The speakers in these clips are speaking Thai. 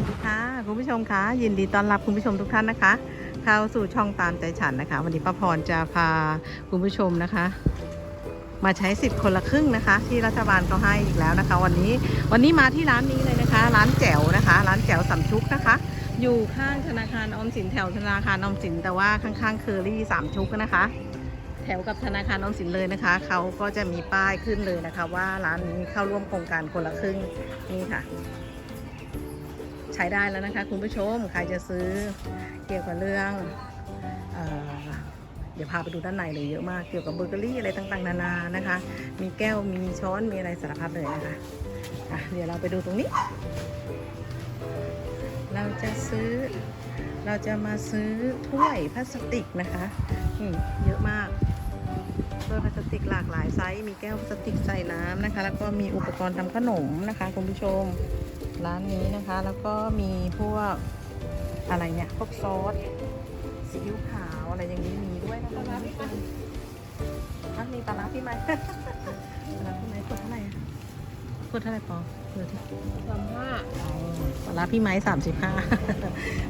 วัสดีค่ะคุณผู้ชมคะยินดีต้อนรับคุณผู้ชมทุกท่านนะคะ เข้าสู่ช่องตามใจฉันนะคะ วันนี้ป้าพรจะพาคุณผู้ชมนะคะ มาใช้สิทธิ์คนละครึ่งนะคะ ที่รัฐบาลเขาให้อีกแล้วนะคะ วันนี้วันนี้มาที่ร้านนี้เลยนะคะ ร้านแจ๋วนะคะ ร้านแจ๋วสำชุกนะคะ อยู่ข้างธนาคารออมสินแถวธนาคารออมสิน แต่ว่าข้างๆเคอรี่สามชุกนะคะ แถวกับธนาคารออมสินเลยนะคะเขาก็จะมีป้ายขึ้นเลยนะคะ ว่าร้านนี้เข้าร่วมโครงการคนละครึ่งนี่ค่ะ ใช้ได้แล้วนะคะ คุณผู้ชมใครจะซื้อเกี่ยวกับเรื่องเอเดี๋ยวพาไปดูด้านในเลยเยอะมากเกี่ยวกับเบเกอรี่อะไรต่างๆ นานานะคะ มีแก้วมีช้อนมีอะไรสารพัดเลยนะคะะเดี๋ยวเราไปดูตรงนี้ เราจะซื้อเราจะมาซื้อถ้วยพลาสติกนะคะนี่เยอะมากถ้วยพลาสติกหลากหลายไซส์มีแก้วพลาสติกใส่น้ำนะคะ แล้วก็มีอุปกรณ์ทำขนมนะคะ คุณผู้ชม ร้านนี้นะคะ แล้วก็มีพวกอะไรเนี่ยพวกซอสซีอิ๊วขาวอะไรอย่างนี้มีด้วยนะคะร้านนี้ร้านมีปลาร้าพี่ไหมปลาร้าพี่ไหมขวดเท่าไหร่อะขวดเท่าไหร่ปอเปิดที่สามห้าปลาร้าพี่ไม้สามสิบห้า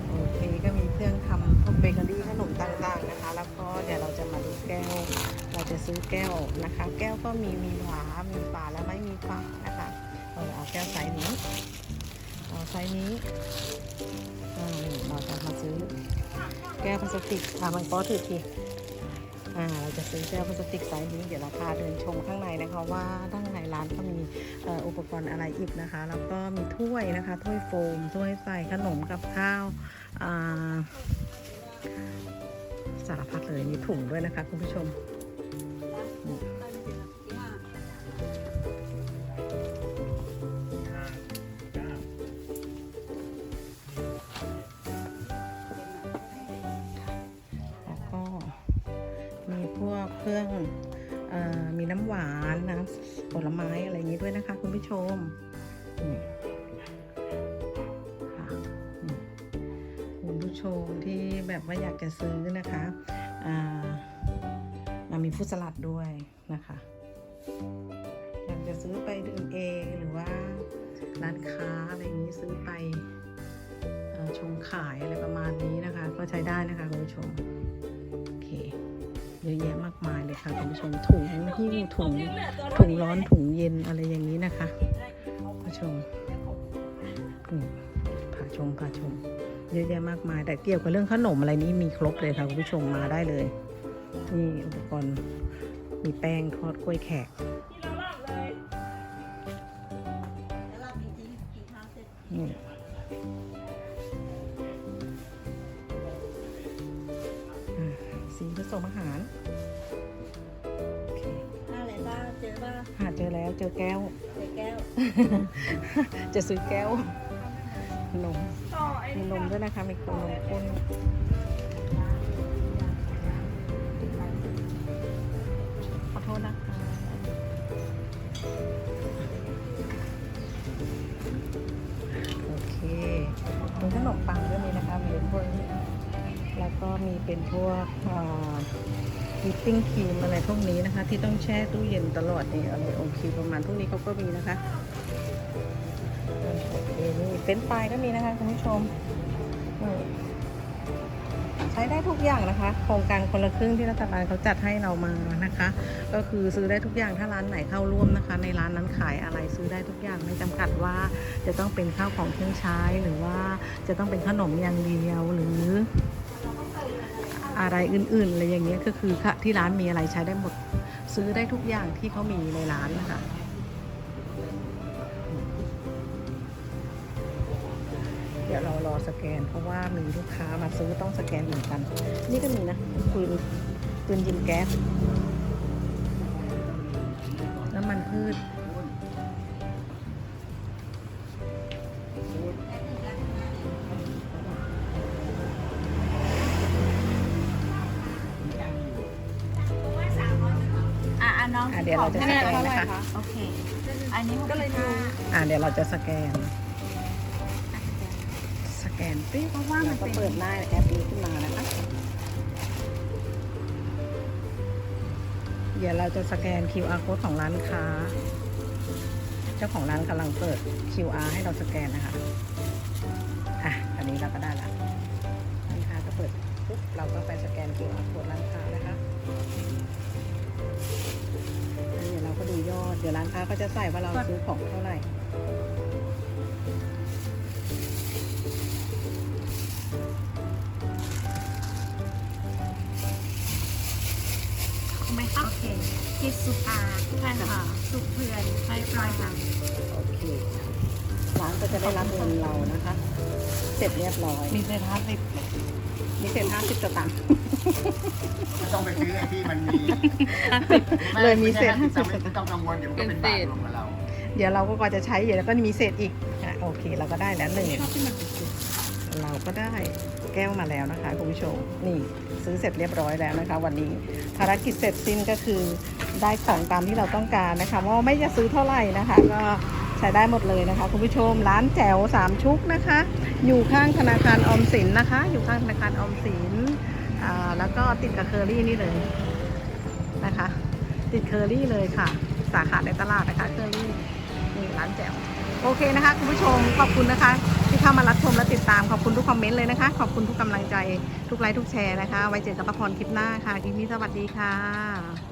โอเคก็มีเครื่องทำพวกเบเกอรี่ขนมต่างๆนะคะ แล้วก็เดี๋ยวเราจะมาดูแก้ว เราจะซื้อแก้วนะคะ แก้วก็มีมีฝามีฝาและไม่มีฝานะคะเราเอาแก้วไซส์นี้ ไซส์นี้อ่านี่เราจะมาซื้อ แก้วพลาสติกอะมันก็ถือทีอ่าเราจะซื้อแก้วพลาสติกไซส์นี้เดี๋ยวเราพาเดินชมข้างในนะคะว่าข้างในร้านก็มีอุปกรณ์อะไรอีกนะคะ แล้วก็มีถ้วยนะคะ ถ้วยโฟม ถ้วยใส่ขนมกับข้าวอ่าสารพัดเลยมีถุงด้วยนะคะคุณผู้ชม เครื่องอมีน้ำหวานน้ำผลไม้อะไรอย่างนี้ด้วยนะคะ คุณผู้ชมคุณผู้ชมที่แบบว่าอยากจะซื้อนะคะอ่ามามีฟุตสลัดด้วยนะคะ อยากจะซื้อไปดื่มเองหรือว่าร้านค้าอะไรอย่างนี้ซื้อไปอชงขายอะไรประมาณนี้นะคะ ก็ใช้ได้นะคะคุณผู้ชม เยอะแยะมากมายเลยค่ะคุณผู้ชมถุงหิ้วถุงถุงร้อนถุงเย็นอะไรอย่างนี้นะคะคุณผู้ชมนี่ผ่าชงผ่าชงเยอะแยะมากมาย แต่เกี่ยวกับเรื่องขนมอะไรนี้มีครบเลยค่ะคุณผู้ชมมาได้เลยนี่อุปกรณ์มีแป้งทอดกล้วยแขกนี่ สีผสมอาหารโอเคอะไรบ้างเจอบ้างหาเจอแล้วเจอแก้ว เจอแก้ว จะซื้อแก้ว นมต่อไอ้มีนมด้วยนะคะ มีคนนมข้นขอโทษนะคะ เป็นพวกวิปปิ้งครีมอะไรพวกนี้นะคะ ที่ต้องแช่ตู้เย็นตลอดนี่อะไรโอเคประมาณพวกนี้เขาก็มีนะคะนี่เฟนช์ฟรายก็มีนะคะคุณผู้ชมใช้ได้ทุกอย่างนะคะ โครงการคนละครึ่งที่รัฐบาลเขาจัดให้เรามานะคะ ก็คือซื้อได้ทุกอย่างถ้าร้านไหนเข้าร่วมนะคะ ในร้านนั้นขายอะไรซื้อได้ทุกอย่างไม่จำกัดว่า จะต้องเป็นข้าวของเครื่องใช้หรือว่าจะต้องเป็นขนมอย่างเดียวหรือ อะไรอื่นๆอะไรอย่างเงี้ยก็คือค่ะที่ร้านมีอะไรใช้ได้หมด ซื้อได้ทุกอย่างที่เขามีในร้านนะคะเดี๋ยวเรารอสแกน เพราะว่ามีลูกค้ามาซื้อต้องสแกนเหมือนกัน นี่ก็มีนะปืนปืนยิงแก๊สน้ำมันพืช อะอะน้องอะเดี๋ยวเราจะสแกนนะคะ โอเค อันนี้ก็เลยดูอ่าเดี๋ยวเราจะสแกน สแกนปิ๊บเพราะว่ามันก็เป็นเปิดหน้าแอปนี้ขึ้นมานะคะ เดี๋ยวเราจะสแกน QR code ของร้านค้า เจ้าของร้านกำลังเปิด QR ให้เราสแกนนะคะ อะอันนี้เราก็ได้ละร้านค้าก็เปิดปุ๊บเราก็ไปสแกน QR code ร้านค้านะคะ ก็ดูยอด เดี๋ยวร้านค้าก็จะใส่ว่าเราซื้อของเท่าไหร่ไหมคะโอเคที่สุภาใช่ค่ะสุเพื่อนใช่ร้อยค่ะโอเคร้านก็จะได้รับเงินเรานะคะ เสร็จเรียบร้อย มีเศษห้าสิบ มีเศษห้าสิบสตางค์ไม่ต้องไปซื้อไอ้ที่มันมีเลยมีเศษไ50ไม่ต้องกังวลเดี๋ยวมันก็เป็นบาทรวมกับเราเดี๋ยวเราก็กว่าจะใช้เดี๋ยวก็มีเศษอีกอะโอเคเราก็ได้แล้วหนึ่งชอบที่มันเป็นจุดเราก็ได้แก้วมาแล้วนะคะคุณผู้ชมนี่ซื้อเสร็จเรียบร้อยแล้วนะคะ วันนี้ภารกิจเสร็จสิ้นก็คือได้ของตามที่เราต้องการนะคะว่าไม่จะซื้อเท่าไหร่นะคะ ก็ ใช้ได้หมดเลยนะคะ คุณผู้ชมร้านแจ๋วสามชุกนะคะ อยู่ข้างธนาคารออมสินนะคะ อยู่ข้างธนาคารออมสินอ่าแล้วก็ติดกับเคอรี่นี่เลยนะคะ ติดเคอรี่เลยค่ะ สาขาในตลาดนะคะเคอรี่นี่ร้านแจ๋วโอเคนะคะคุณผู้ชมขอบคุณนะคะ ที่เข้ามารับชมและติดตามขอบคุณทุกคอมเมนต์เลยนะคะ ขอบคุณทุกกำลังใจทุกไลค์ทุกแชร์นะคะ ไว้เจอกับป้าพรคลิปหน้าค่ะคลิปนี้สวัสดีค่ะ